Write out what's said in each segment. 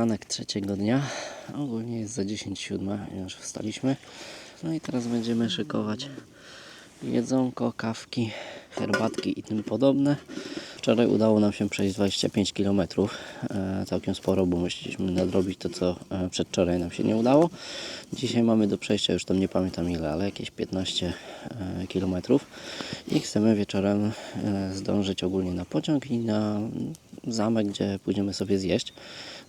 poranek trzeciego dnia. Ogólnie jest za 10.07, już wstaliśmy. No i teraz będziemy szykować jedzonko, kawki, herbatki i tym podobne. Wczoraj udało nam się przejść 25 km, e, całkiem sporo, bo musieliśmy nadrobić to, co e, przedwczoraj nam się nie udało. Dzisiaj mamy do przejścia już tam nie pamiętam ile, ale jakieś 15 e, km i chcemy wieczorem zdążyć ogólnie na pociąg i na zamek, gdzie pójdziemy sobie zjeść.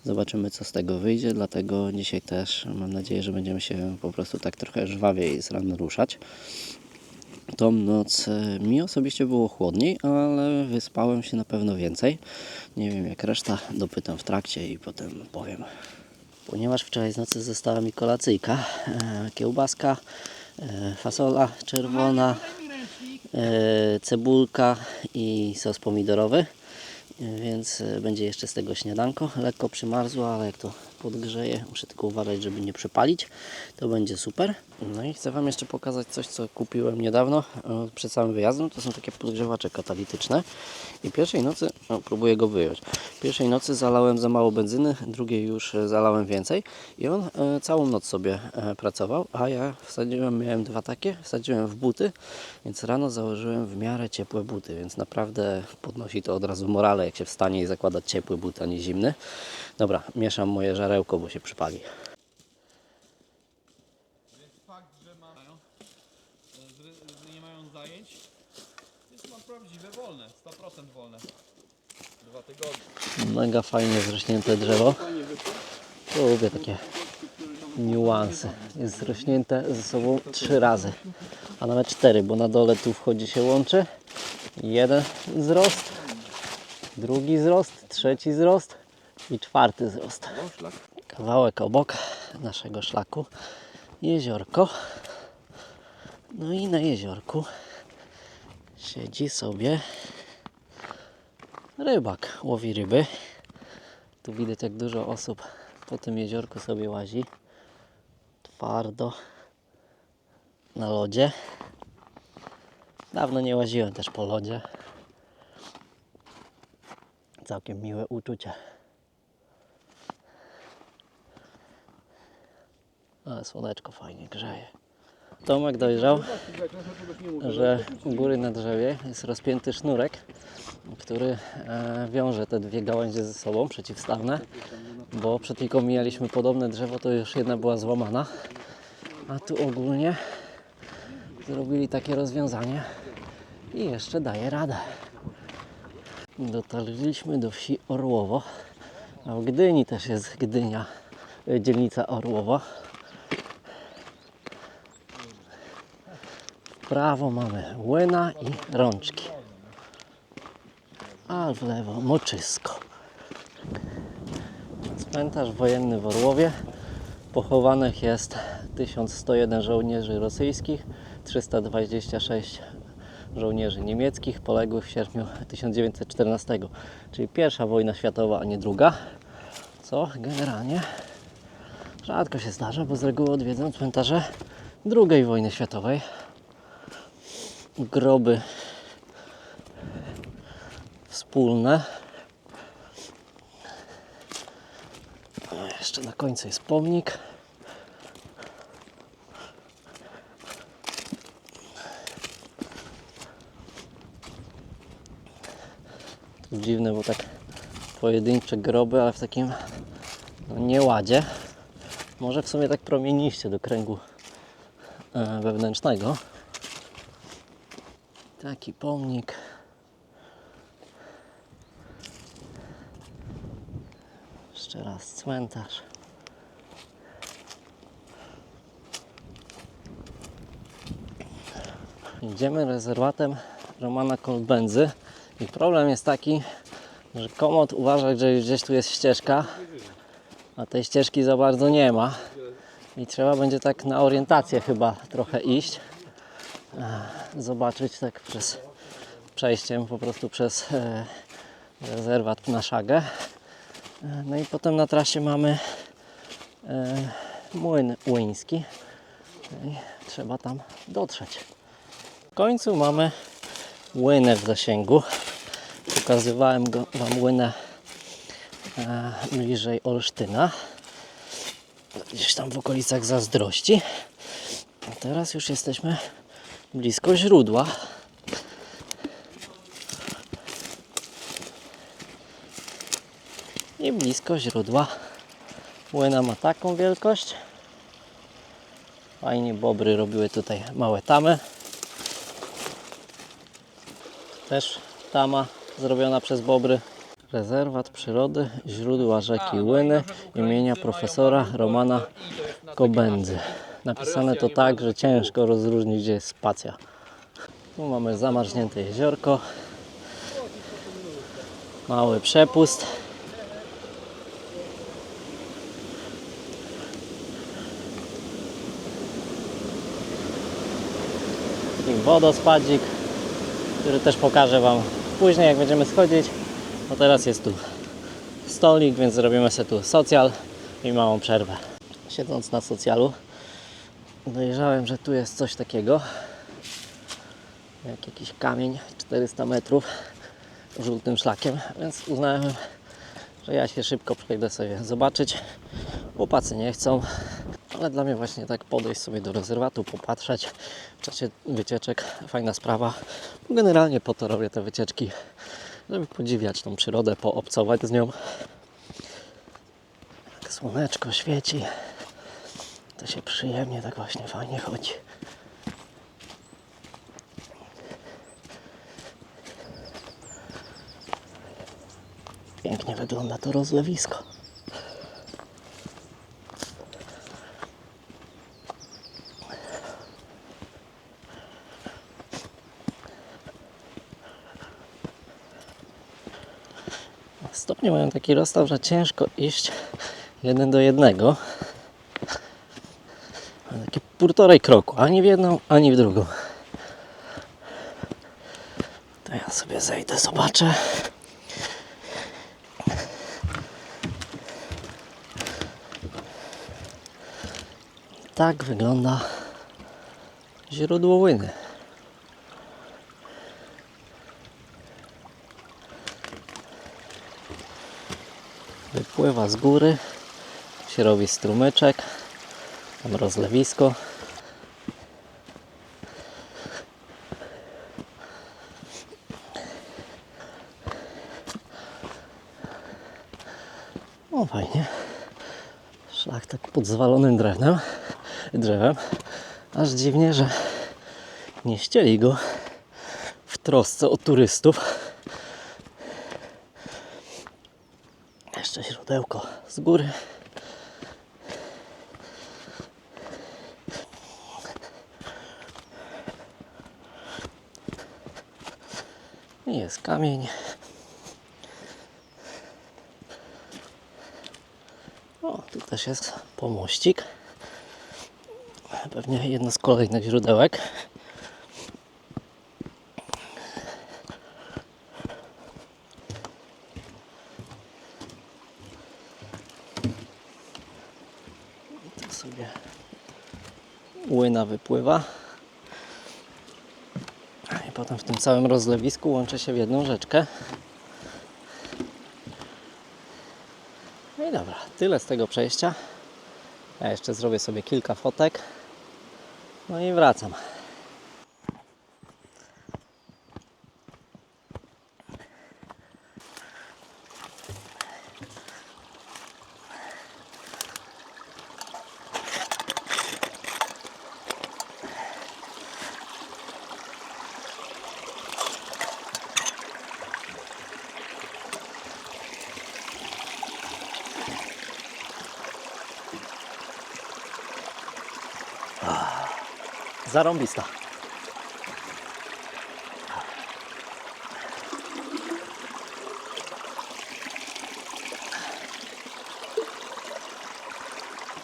Zobaczymy, co z tego wyjdzie, dlatego dzisiaj też mam nadzieję, że będziemy się po prostu tak trochę żwawiej z rana ruszać. Tą noc e, mi osobiście było chłodniej, ale wyspałem się na pewno więcej. Nie wiem jak reszta, dopytam w trakcie i potem powiem. Ponieważ wczoraj z nocy została mi kolacyjka, e, kiełbaska, e, fasola czerwona, cebulka i sos pomidorowy, więc e, będzie jeszcze z tego śniadanko. Lekko przymarzło, ale jak to podgrzeje, muszę tylko uważać, żeby nie przepalić. To będzie super. No i chcę Wam jeszcze pokazać coś, co kupiłem niedawno e, przed samym wyjazdem. To są takie podgrzewacze katalityczne. I pierwszej nocy, no, próbuję go wyjąć. Pierwszej nocy zalałem za mało benzyny, drugiej już e, zalałem więcej. I on e, całą noc sobie pracował, a ja wsadziłem, miałem dwa takie, wsadziłem w buty, więc rano założyłem w miarę ciepłe buty, więc naprawdę podnosi to od razu morale, jak się wstanie i zakładać ciepły but, a nie zimny. Dobra, mieszam moje żarełko, bo się przypali. Więc fakt, że mają, nie mają zajęć, jest mam prawdziwe wolne, 100% wolne. Dwa tygodnie. Mega fajnie zrośnięte drzewo. Lubię takie niuanse. Jest zrośnięte ze sobą trzy razy, a nawet cztery, bo na dole tu wchodzi się łączy. Jeden wzrost, drugi wzrost, trzeci wzrost i czwarty wzrost. Kawałek obok naszego szlaku jeziorko. No i na jeziorku siedzi sobie rybak, łowi ryby. Tu widać jak dużo osób po tym jeziorku sobie łazi. Twardo na lodzie. Dawno nie łaziłem też po lodzie. Całkiem miłe uczucie. Ale słoneczko fajnie grzeje. Tomek dojrzał, że u góry na drzewie jest rozpięty sznurek, który e, wiąże te dwie gałęzie ze sobą, przeciwstawne, bo przed chwilą mijaliśmy podobne drzewo, to już jedna była złamana, a tu ogólnie zrobili takie rozwiązanie i jeszcze daje radę. Dotarliśmy do wsi Orłowo, a w Gdyni też jest Gdynia, e, dzielnica Orłowo. Prawo mamy Łyna i Rączki a w lewo Moczysko. Cmentarz wojenny w Orłowie. Pochowanych jest 1101 żołnierzy rosyjskich, 326 żołnierzy niemieckich poległych w sierpniu 1914, czyli pierwsza wojna światowa, a nie druga, co generalnie rzadko się zdarza, bo z reguły odwiedzam cmentarze II wojny światowej. Groby wspólne. Jeszcze na końcu jest pomnik. To dziwne, bo tak pojedyncze groby, ale w takim no, nieładzie. Może w sumie tak promieniście do kręgu e, wewnętrznego. Taki pomnik. Jeszcze raz cmentarz. Idziemy rezerwatem Romana Kolbędzy i problem jest taki, że komod uważa, że gdzieś tu jest ścieżka, a tej ścieżki za bardzo nie ma i trzeba będzie tak na orientację chyba trochę iść, zobaczyć tak przez przejściem po prostu przez e, rezerwat na szagę. No i potem na trasie mamy e, młyn łyński. I trzeba tam dotrzeć. W końcu mamy łynę w zasięgu. Pokazywałem go, Wam łynę e, bliżej Olsztyna. Gdzieś tam w okolicach Zazdrości. A teraz już jesteśmy blisko źródła. I blisko źródła. Młyna ma taką wielkość. Fajnie bobry robiły tutaj małe tamy. Też tama zrobiona przez bobry. Rezerwat przyrody, źródła rzeki Łyny imienia profesora Romana Kobędzy. Napisane to tak, że ciężko rozróżnić, gdzie jest spacja. Tu mamy zamarznięte jeziorko. Mały przepust. I wodospadzik, który też pokażę Wam później, jak będziemy schodzić. No teraz jest tu stolik, więc zrobimy sobie tu socjal i małą przerwę. Siedząc na socjalu, dojrzałem, że tu jest coś takiego jak jakiś kamień 400 metrów żółtym szlakiem, więc uznałem, że ja się szybko przejdę sobie zobaczyć. Chłopacy nie chcą, ale dla mnie właśnie tak podejść sobie do rezerwatu, popatrzeć w czasie wycieczek, fajna sprawa. Generalnie po to robię te wycieczki, żeby podziwiać tą przyrodę, poobcować z nią. Jak słoneczko świeci, to się przyjemnie tak właśnie fajnie chodzi. Pięknie wygląda to rozlewisko. Stopnie mają taki rozstaw, że ciężko iść jeden do jednego. Półtorej kroku, ani w jedną, ani w drugą. To ja sobie zejdę, zobaczę. Tak wygląda źródło łyny. Wypływa z góry, się robi strumyczek, tam rozlewisko. Fajnie. Szlak tak pod zwalonym drewnem, drzewem. Aż dziwnie, że nie ścieli go w trosce o turystów. Jeszcze źródełko z góry. Jest kamień. O, tu też jest pomościk. Pewnie jedno z kolejnych źródełek. Tu sobie łyna wypływa. I potem w tym całym rozlewisku łączy się w jedną rzeczkę. No i dobra, tyle z tego przejścia. Ja jeszcze zrobię sobie kilka fotek. No i wracam. Zarąbista.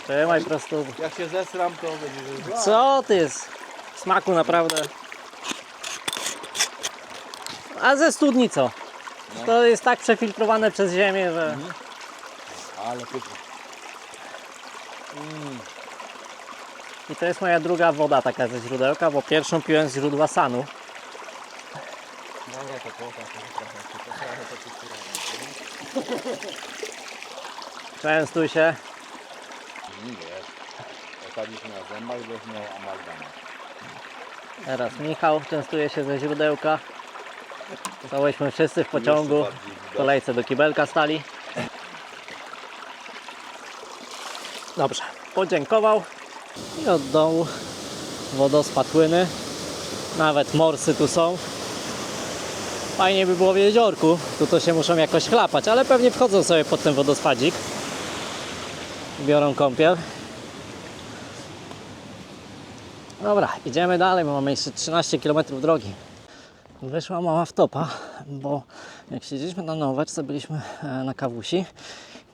Trzymaj prosto. Jak się zesram, to będzie. Co ty jest? Smaku naprawdę. A ze studni co? To jest tak przefiltrowane przez ziemię, że... Ale pyszne. I to jest moja druga woda taka ze źródełka, bo pierwszą piłem z źródła Sanu. Dobra, to pokaż. to trochę, to trochę, to Częstuj się. Nie. Opadliśmy na zębach, bo miał amalgamę. Teraz Michał częstuje się ze źródełka. Stałyśmy wszyscy w pociągu. W kolejce do kibelka stali. Dobrze, podziękował i od dołu wodospad płyny. Nawet morsy tu są. Fajnie by było w jeziorku. Tu to się muszą jakoś chlapać, ale pewnie wchodzą sobie pod ten wodospadzik. Biorą kąpiel. Dobra, idziemy dalej, bo mamy jeszcze 13 km drogi. Wyszła mała wtopa, bo jak siedzieliśmy na Noweczce, byliśmy e, na kawusi,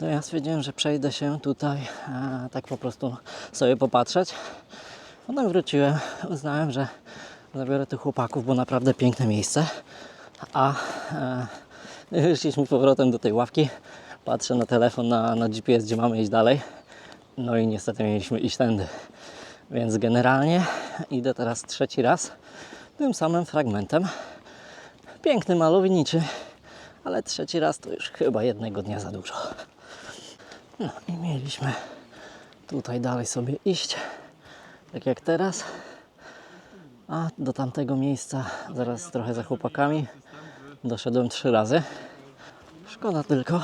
to ja stwierdziłem, że przejdę się tutaj e, tak po prostu sobie popatrzeć. Potem wróciłem, uznałem, że zabiorę tych chłopaków, bo naprawdę piękne miejsce. A e, wyszliśmy powrotem do tej ławki, patrzę na telefon, na, na GPS, gdzie mamy iść dalej. No i niestety mieliśmy iść tędy. Więc generalnie idę teraz trzeci raz tym samym fragmentem. Piękny, malowniczy, ale trzeci raz to już chyba jednego dnia za dużo. No i mieliśmy tutaj dalej sobie iść, tak jak teraz. A do tamtego miejsca, zaraz trochę za chłopakami, doszedłem trzy razy. Szkoda tylko,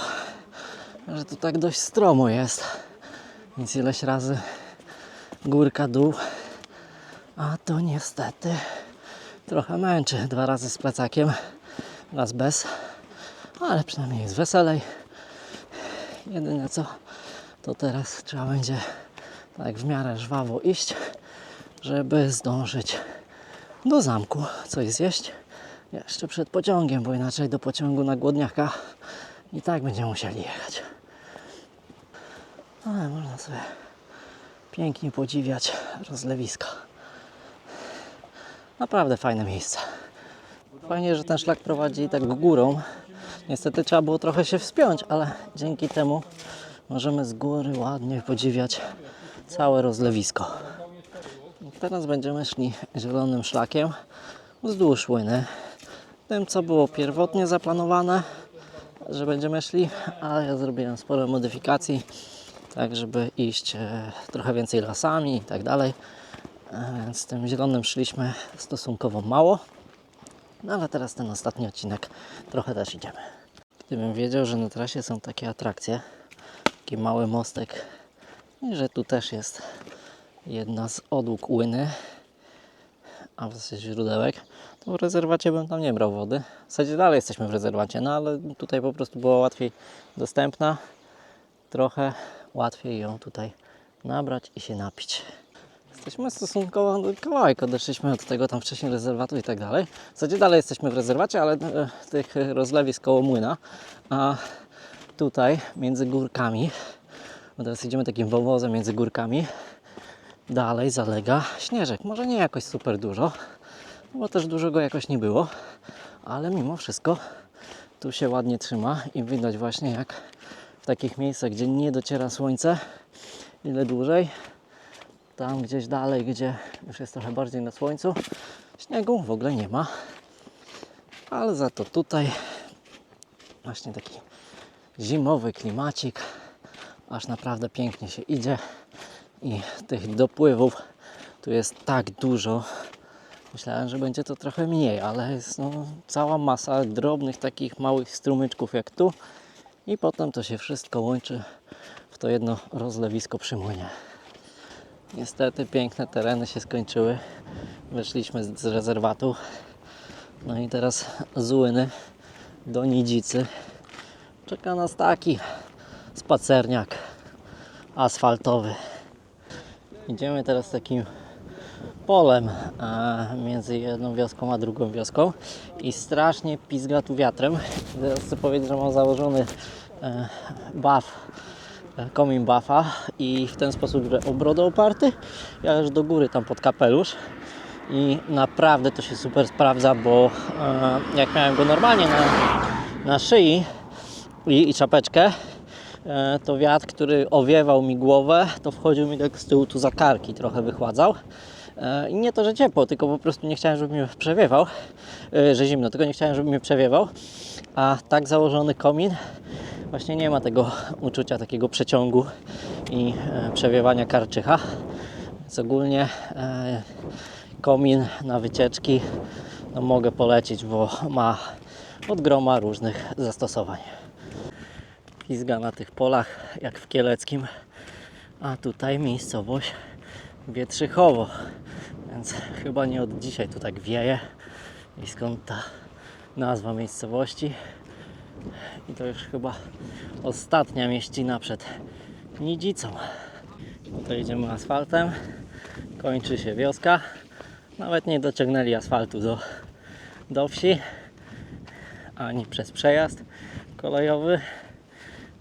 że tu tak dość stromo jest. Więc ileś razy górka dół, a to niestety trochę męczy. Dwa razy z plecakiem, raz bez, ale przynajmniej jest weselej. Jedyne co, to teraz trzeba będzie tak w miarę żwawo iść, żeby zdążyć do zamku coś zjeść jeszcze przed pociągiem, bo inaczej do pociągu na głodniaka i tak będziemy musieli jechać. Ale można sobie pięknie podziwiać rozlewiska. Naprawdę fajne miejsce. Fajnie, że ten szlak prowadzi tak górą. Niestety trzeba było trochę się wspiąć, ale dzięki temu możemy z góry ładnie podziwiać całe rozlewisko. Teraz będziemy szli zielonym szlakiem wzdłuż łyny. Tym, co było pierwotnie zaplanowane, że będziemy szli, ale ja zrobiłem sporo modyfikacji, tak żeby iść e, trochę więcej lasami i tak dalej. E, Więc tym zielonym szliśmy stosunkowo mało. No ale teraz ten ostatni odcinek trochę też idziemy. Gdybym wiedział, że na trasie są takie atrakcje, taki mały mostek i że tu też jest jedna z odłóg łyny, a w zasadzie źródełek, to w rezerwacie bym tam nie brał wody. W zasadzie dalej jesteśmy w rezerwacie, no ale tutaj po prostu była łatwiej dostępna. Trochę łatwiej ją tutaj nabrać i się napić. Jesteśmy stosunkowo kawałek, odeszliśmy od tego tam wcześniej rezerwatu i tak dalej. W zasadzie dalej jesteśmy w rezerwacie, ale e, tych rozlewisk koło młyna. A tutaj między górkami, bo teraz idziemy takim wąwozem między górkami, dalej zalega śnieżek. Może nie jakoś super dużo, bo też dużo go jakoś nie było, ale mimo wszystko tu się ładnie trzyma i widać właśnie jak w takich miejscach, gdzie nie dociera słońce, ile dłużej, tam gdzieś dalej, gdzie już jest trochę bardziej na słońcu, śniegu w ogóle nie ma. Ale za to tutaj właśnie taki zimowy klimacik, aż naprawdę pięknie się idzie i tych dopływów tu jest tak dużo. Myślałem, że będzie to trochę mniej, ale jest no, cała masa drobnych takich małych strumyczków jak tu i potem to się wszystko łączy w to jedno rozlewisko przy młynie. Niestety piękne tereny się skończyły. Wyszliśmy z rezerwatu. No i teraz z Łyny do Nidzicy. Czeka nas taki spacerniak asfaltowy. Idziemy teraz takim polem e, między jedną wioską a drugą wioską i strasznie pizga tu wiatrem. Teraz chcę powiedzieć, że mam założony e, buff komin buffa i w ten sposób, że o oparty, ja aż do góry tam pod kapelusz i naprawdę to się super sprawdza, bo e, jak miałem go normalnie na, na szyi i, i czapeczkę, e, to wiatr, który owiewał mi głowę, to wchodził mi tak z tyłu tu za karki, trochę wychładzał. E, I nie to, że ciepło, tylko po prostu nie chciałem, żeby mnie przewiewał, e, że zimno, tylko nie chciałem, żeby mnie przewiewał. A tak założony komin właśnie nie ma tego uczucia takiego przeciągu i e, przewiewania karczycha. Więc ogólnie e, komin na wycieczki no mogę polecić, bo ma od groma różnych zastosowań. Pizga na tych polach jak w Kieleckim, a tutaj miejscowość Wietrzychowo, więc chyba nie od dzisiaj tu tak wieje i skąd ta nazwa miejscowości. I to już chyba ostatnia mieścina przed Nidzicą. Tutaj idziemy asfaltem, kończy się wioska. Nawet nie dociągnęli asfaltu do, do wsi, ani przez przejazd kolejowy.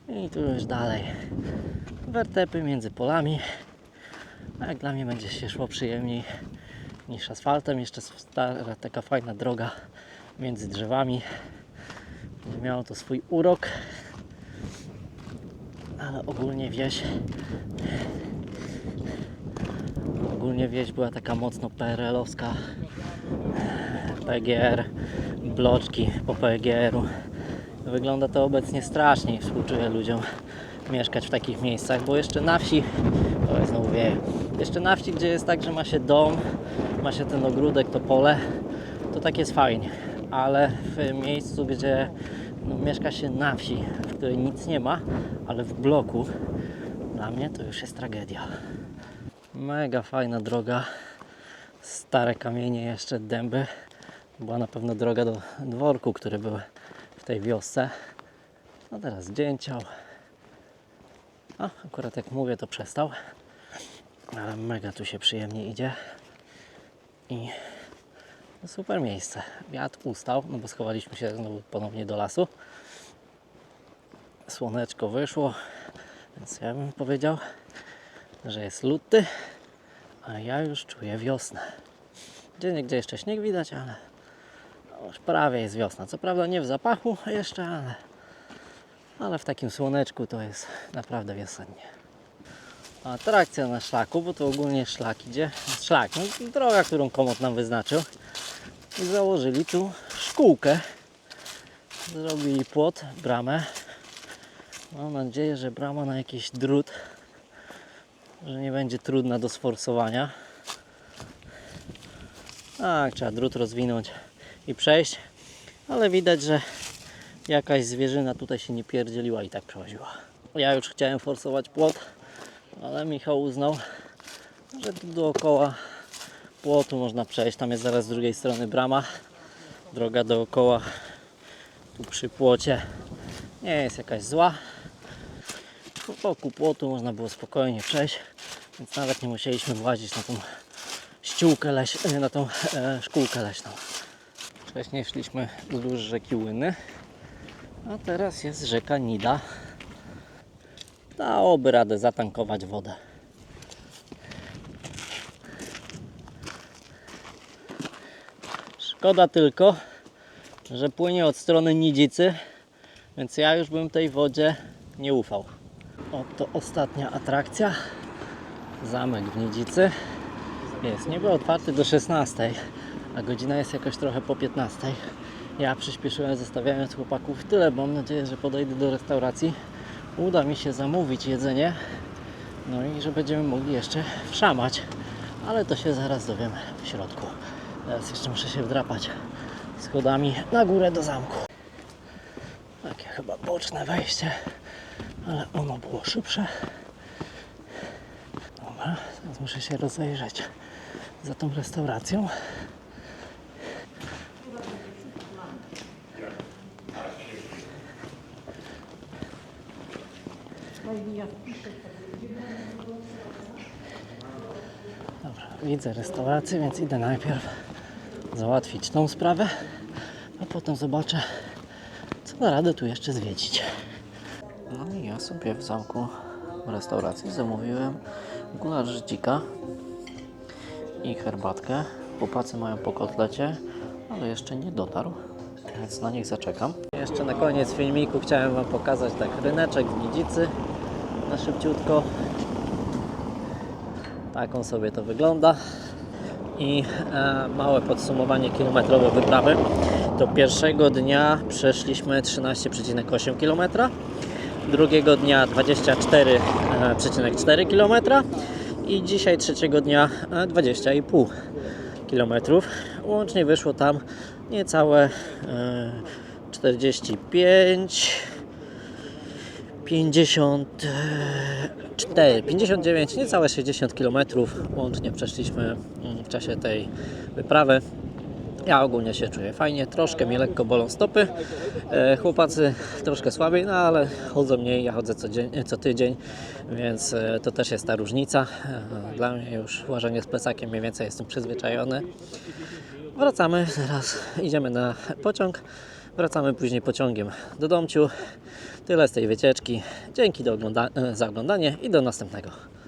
I tu już dalej wertepy między polami. Jak dla mnie będzie się szło przyjemniej niż asfaltem. Jeszcze stara, taka fajna droga między drzewami. Miało to swój urok. Ale ogólnie wieś ogólnie wieś była taka mocno PRL-owska. PGR, bloczki po PGR-u. Wygląda to obecnie strasznie i współczuję ludziom mieszkać w takich miejscach, bo jeszcze na wsi, o znowu wieje, jeszcze na wsi, gdzie jest tak, że ma się dom, ma się ten ogródek, to pole, to tak jest fajnie, ale w miejscu, gdzie no, mieszka się na wsi, w której nic nie ma, ale w bloku, dla mnie to już jest tragedia. Mega fajna droga, stare kamienie, jeszcze dęby. Była na pewno droga do dworku, który był w tej wiosce. No teraz dzięciał. A, akurat jak mówię, to przestał. Ale mega tu się przyjemnie idzie. I super miejsce. Wiatr ustał, no bo schowaliśmy się znowu ponownie do lasu. Słoneczko wyszło, więc ja bym powiedział, że jest luty, a ja już czuję wiosnę. Gdzie niegdzie jeszcze śnieg widać, ale no już prawie jest wiosna. Co prawda nie w zapachu jeszcze, ale, ale w takim słoneczku to jest naprawdę wiosennie. Atrakcja na szlaku, bo to ogólnie szlak idzie. Szlak, no, droga, którą komod nam wyznaczył. I założyli tu szkółkę. Zrobili płot, bramę. Mam nadzieję, że brama na jakiś drut, że nie będzie trudna do sforsowania. Tak, trzeba drut rozwinąć i przejść, ale widać, że jakaś zwierzyna tutaj się nie pierdzieliła i tak przełaziła. Ja już chciałem forsować płot, ale Michał uznał, że tu dookoła płotu można przejść. Tam jest zaraz z drugiej strony brama. Droga dookoła tu przy płocie nie jest jakaś zła. Wokół płotu można było spokojnie przejść, więc nawet nie musieliśmy włazić na tą ściółkę leś, nie, na tą e, szkółkę leśną. Wcześniej szliśmy wzdłuż rzeki Łyny, a teraz jest rzeka Nida. Dałoby radę zatankować wodę. Szkoda tylko, że płynie od strony Nidzicy, więc ja już bym tej wodzie nie ufał. Oto ostatnia atrakcja. Zamek w Nidzicy. Jest niby otwarty do 16, a godzina jest jakoś trochę po 15. Ja przyspieszyłem zostawiając chłopaków tyle, bo mam nadzieję, że podejdę do restauracji. Uda mi się zamówić jedzenie. No i że będziemy mogli jeszcze wszamać. Ale to się zaraz dowiem w środku. Teraz jeszcze muszę się wdrapać schodami na górę do zamku. Takie chyba boczne wejście, ale ono było szybsze. Dobra, teraz muszę się rozejrzeć za tą restauracją. Dobra, widzę restaurację, więc idę najpierw załatwić tą sprawę, a potem zobaczę, co da radę tu jeszcze zwiedzić. No i ja sobie w zamku w restauracji zamówiłem gulasz z dzika i herbatkę. Chłopacy mają po kotlecie, ale jeszcze nie dotarł, więc na nich zaczekam. Jeszcze na koniec filmiku chciałem Wam pokazać tak ryneczek w Nidzicy na szybciutko. Tak on sobie to wygląda. I e, małe podsumowanie kilometrowe wyprawy. To pierwszego dnia przeszliśmy 13,8 km, drugiego dnia 24,4 km i dzisiaj trzeciego dnia e, 20,5 km. Łącznie wyszło tam niecałe e, 45 54, 59, niecałe 60 km łącznie przeszliśmy mm, w czasie tej wyprawy. Ja ogólnie się czuję fajnie, troszkę mnie lekko bolą stopy. E, Chłopacy troszkę słabiej, no ale chodzą mniej, ja chodzę co, dzień, co tydzień, więc e, to też jest ta różnica. E, Dla mnie już łażenie z plecakiem mniej więcej jestem przyzwyczajony. Wracamy, teraz idziemy na pociąg. Wracamy później pociągiem do domciu. Tyle z tej wycieczki. Dzięki ogląda- za oglądanie i do następnego.